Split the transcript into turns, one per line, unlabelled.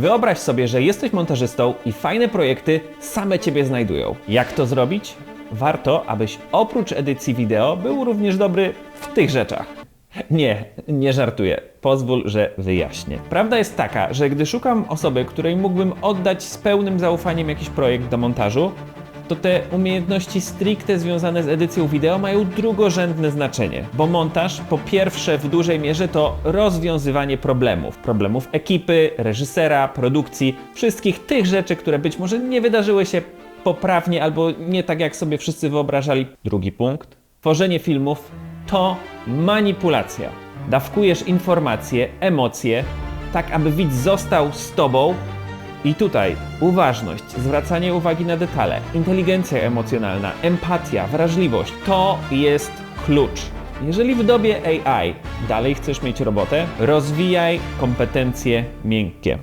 Wyobraź sobie, że jesteś montażystą i fajne projekty same ciebie znajdują. Jak to zrobić? Warto, abyś oprócz edycji wideo był również dobry w tych rzeczach. Nie, nie żartuję. Pozwól, że wyjaśnię. Prawda jest taka, że gdy szukam osoby, której mógłbym oddać z pełnym zaufaniem jakiś projekt do montażu, to te umiejętności stricte związane z edycją wideo mają drugorzędne znaczenie, bo montaż po pierwsze w dużej mierze to rozwiązywanie problemów. Problemów ekipy, reżysera, produkcji, wszystkich tych rzeczy, które być może nie wydarzyły się poprawnie albo nie tak jak sobie wszyscy wyobrażali. Drugi punkt. Tworzenie filmów to manipulacja. Dawkujesz informacje, emocje, tak aby widz został z tobą i tutaj uważność, zwracanie uwagi na detale, inteligencja emocjonalna, empatia, wrażliwość to jest klucz. Jeżeli w dobie AI dalej chcesz mieć robotę, rozwijaj kompetencje miękkie.